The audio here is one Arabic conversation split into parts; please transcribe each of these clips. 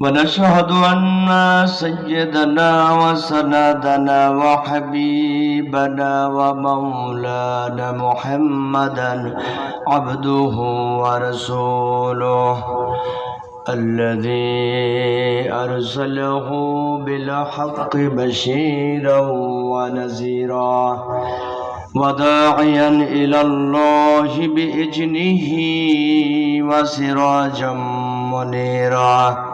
ونشهد أن سيدنا وسندنا وحبيبنا ومولانا محمدا عبده ورسوله الذي أرسله بالحق بشيرا ونذيرا وداعيا إلى الله بإذنه وسراجا منيرا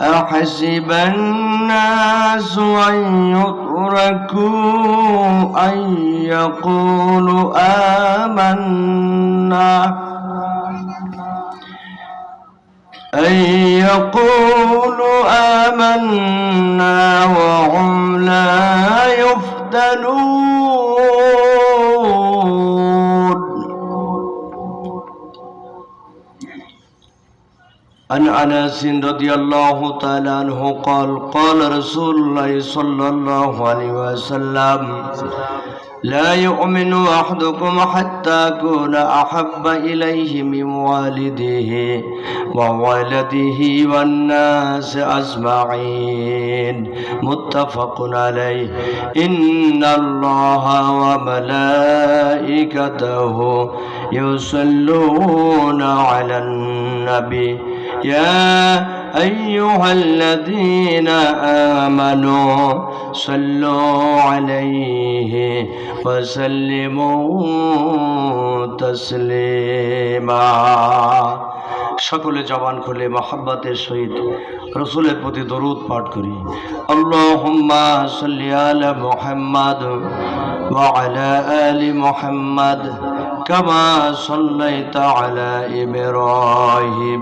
أحسب الناس أن يتركوا أن يقولوا آمنا. أن يقولوا آمنا وهم لا يفتنون. عن أنس رضي الله تعالى عنه قال قال رسول الله صلى الله عليه وسلم لا يؤمن أحدكم حتى اكون أحب إليه من والده وولده والناس أجمعين. متفق عليه. إن الله وملائكته يصلون على النبي. يا أيها الذين آمنوا صلوا عليه وسلموا تسليما সকলে জবান খুলে মহাব্বাতের সহিত রসুলের প্রতি দরুদ পাঠ করি আল্লাহুম্মা সাল্লি আলা মুহাম্মাদ ওয়া আলা আলি মুহাম্মাদ কামা সাল্লাইতা আলা ইব্রাহিম